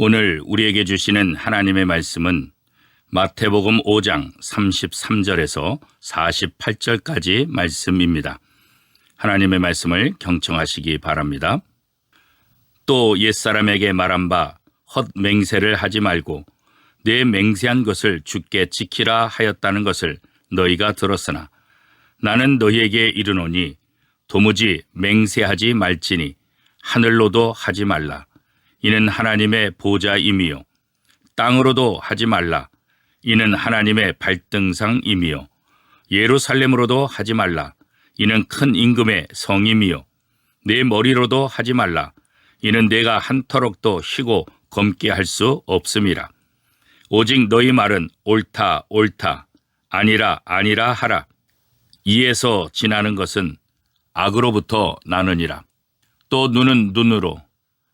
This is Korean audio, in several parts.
오늘 우리에게 주시는 하나님의 말씀은 마태복음 5장 33절에서 48절까지 말씀입니다. 하나님의 말씀을 경청하시기 바랍니다. 또 옛사람에게 말한 바 헛맹세를 하지 말고 내 맹세한 것을 주께 지키라 하였다는 것을 너희가 들었으나 나는 너희에게 이르노니 도무지 맹세하지 말지니 하늘로도 하지 말라. 이는 하나님의 보좌임이요. 땅으로도 하지 말라. 이는 하나님의 발등상임이요. 예루살렘으로도 하지 말라. 이는 큰 임금의 성임이요. 내 머리로도 하지 말라. 이는 내가 한 터럭도 희고 검게 할 수 없음이라. 오직 너희 말은 옳다, 옳다, 아니라, 아니라 하라. 이에서 지나는 것은 악으로부터 나느니라. 또 눈은 눈으로,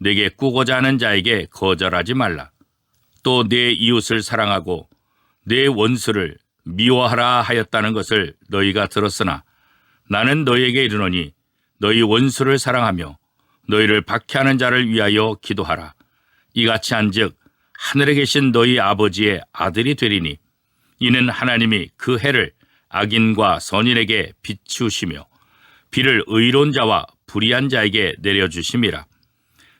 내게 꾸고자 하는 자에게 거절하지 말라. 또 내 이웃을 사랑하고 내 원수를 미워하라 하였다는 것을 너희가 들었으나 나는 너희에게 이르노니 너희 원수를 사랑하며 너희를 박해하는 자를 위하여 기도하라. 이같이 한즉 하늘에 계신 너희 아버지의 아들이 되리니 이는 하나님이 그 해를 악인과 선인에게 비추시며 비를 의로운 자와 불의한 자에게 내려주심이라.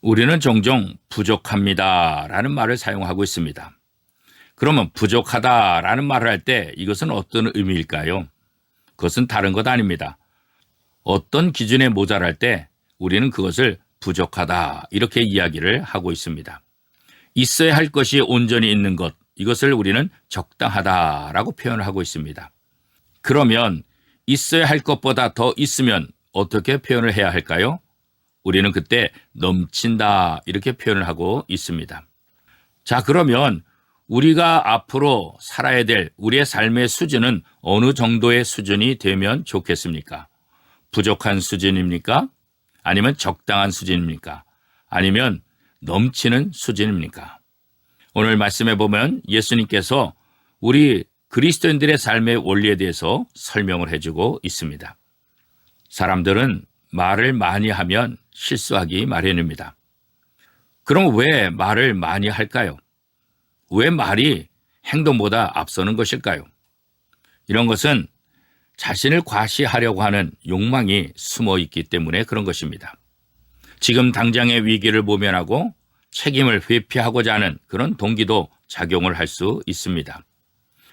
우리는 종종 부족합니다. 라는 말을 사용하고 있습니다. 그러면 부족하다 라는 말을 할 때 이것은 어떤 의미일까요? 그것은 다른 것 아닙니다. 어떤 기준에 모자랄 때 우리는 그것을 부족하다 이렇게 이야기를 하고 있습니다. 있어야 할 것이 온전히 있는 것 이것을 우리는 적당하다라고 표현을 하고 있습니다. 그러면 있어야 할 것보다 더 있으면 어떻게 표현을 해야 할까요? 우리는 그때 넘친다 이렇게 표현을 하고 있습니다. 자, 그러면 우리가 앞으로 살아야 될 우리의 삶의 수준은 어느 정도의 수준이 되면 좋겠습니까? 부족한 수준입니까? 아니면 적당한 수준입니까? 아니면 넘치는 수준입니까? 오늘 말씀해 보면 예수님께서 우리 그리스도인들의 삶의 원리에 대해서 설명을 해주고 있습니다. 사람들은 말을 많이 하면 실수하기 마련입니다. 그럼 왜 말을 많이 할까요? 왜 말이 행동보다 앞서는 것일까요? 이런 것은 자신을 과시하려고 하는 욕망이 숨어 있기 때문에 그런 것입니다. 지금 당장의 위기를 모면하고 책임을 회피하고자 하는 그런 동기도 작용을 할 수 있습니다.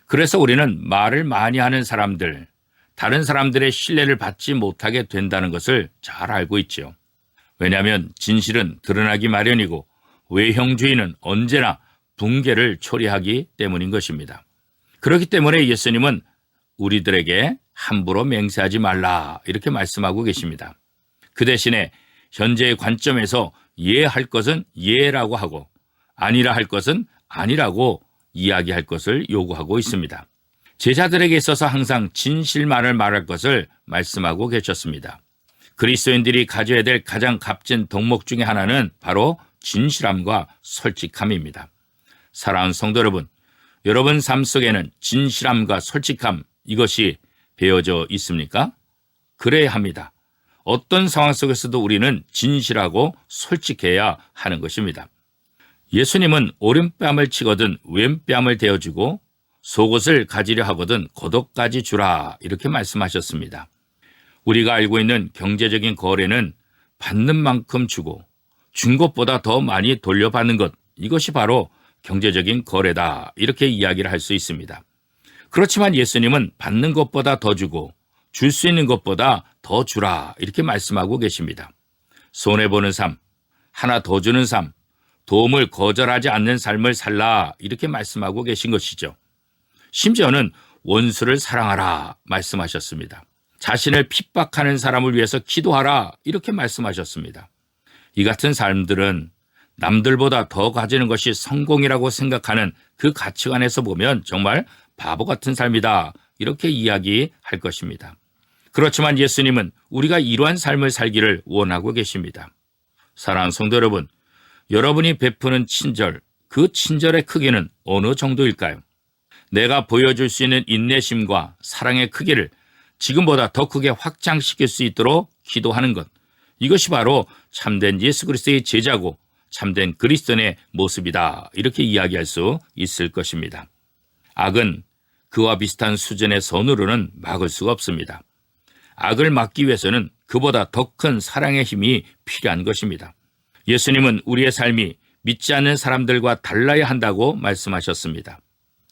그래서 우리는 말을 많이 하는 사람들, 다른 사람들의 신뢰를 받지 못하게 된다는 것을 잘 알고 있지요. 왜냐하면 진실은 드러나기 마련이고 외형주의는 언제나 붕괴를 초래하기 때문인 것입니다. 그렇기 때문에 예수님은 우리들에게 함부로 맹세하지 말라 이렇게 말씀하고 계십니다. 그 대신에 현재의 관점에서 예할 것은 예라고 하고 아니라 할 것은 아니라고 이야기할 것을 요구하고 있습니다. 제자들에게 있어서 항상 진실만을 말할 것을 말씀하고 계셨습니다. 그리스도인들이 가져야 될 가장 값진 덕목 중의 하나는 바로 진실함과 솔직함입니다. 사랑하는 성도 여러분, 여러분 삶 속에는 진실함과 솔직함 이것이 배어져 있습니까? 그래야 합니다. 어떤 상황 속에서도 우리는 진실하고 솔직해야 하는 것입니다. 예수님은 오른뺨을 치거든 왼뺨을 대어주고 속옷을 가지려 하거든 겉옷까지 주라 이렇게 말씀하셨습니다. 우리가 알고 있는 경제적인 거래는 받는 만큼 주고 준 것보다 더 많이 돌려받는 것 이것이 바로 경제적인 거래다 이렇게 이야기를 할 수 있습니다. 그렇지만 예수님은 받는 것보다 더 주고 줄 수 있는 것보다 더 주라 이렇게 말씀하고 계십니다. 손해 보는 삶, 하나 더 주는 삶, 도움을 거절하지 않는 삶을 살라 이렇게 말씀하고 계신 것이죠. 심지어는 원수를 사랑하라 말씀하셨습니다. 자신을 핍박하는 사람을 위해서 기도하라 이렇게 말씀하셨습니다. 이 같은 삶들은 남들보다 더 가지는 것이 성공이라고 생각하는 그 가치관에서 보면 정말 바보 같은 삶이다 이렇게 이야기할 것입니다. 그렇지만 예수님은 우리가 이러한 삶을 살기를 원하고 계십니다. 사랑하는 성도 여러분, 여러분이 베푸는 친절, 그 친절의 크기는 어느 정도일까요? 내가 보여줄 수 있는 인내심과 사랑의 크기를 지금보다 더 크게 확장시킬 수 있도록 기도하는 것. 이것이 바로 참된 예수 그리스도의 제자고 참된 그리스도인의 모습이다. 이렇게 이야기할 수 있을 것입니다. 악은 그와 비슷한 수준의 선으로는 막을 수가 없습니다. 악을 막기 위해서는 그보다 더 큰 사랑의 힘이 필요한 것입니다. 예수님은 우리의 삶이 믿지 않는 사람들과 달라야 한다고 말씀하셨습니다.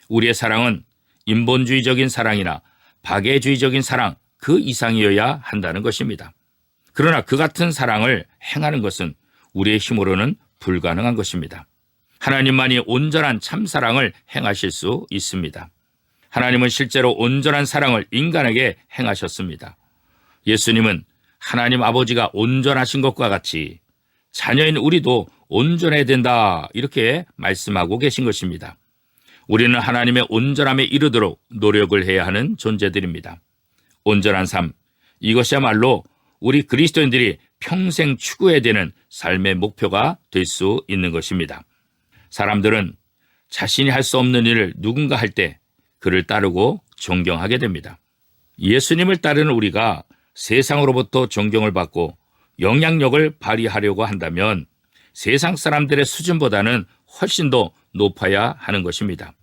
우리의 사랑은 인본주의적인 사랑이나 박애주의적인 사랑 그 이상이어야 한다는 것입니다. 그러나 그 같은 사랑을 행하는 것은 우리의 힘으로는 불가능한 것입니다. 하나님만이 온전한 참사랑을 행하실 수 있습니다. 하나님은 실제로 온전한 사랑을 인간에게 행하셨습니다. 예수님은 하나님 아버지가 온전하신 것과 같이 자녀인 우리도 온전해야 된다 이렇게 말씀하고 계신 것입니다. 우리는 하나님의 온전함에 이르도록 노력을 해야 하는 존재들입니다. 온전한 삶, 이것이야말로 우리 그리스도인들이 평생 추구해야 되는 삶의 목표가 될 수 있는 것입니다. 사람들은 자신이 할 수 없는 일을 누군가 할 때 그를 따르고 존경하게 됩니다. 예수님을 따르는 우리가 세상으로부터 존경을 받고 영향력을 발휘하려고 한다면 세상 사람들의 수준보다는 훨씬 더 높아야 하는 것입니다.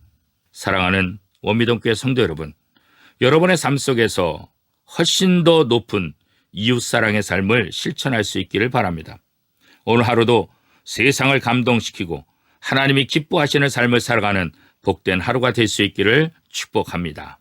사랑하는 원미동교회 성도 여러분, 여러분의 삶 속에서 훨씬 더 높은 이웃사랑의 삶을 실천할 수 있기를 바랍니다. 오늘 하루도 세상을 감동시키고 하나님이 기뻐하시는 삶을 살아가는 복된 하루가 될 수 있기를 축복합니다.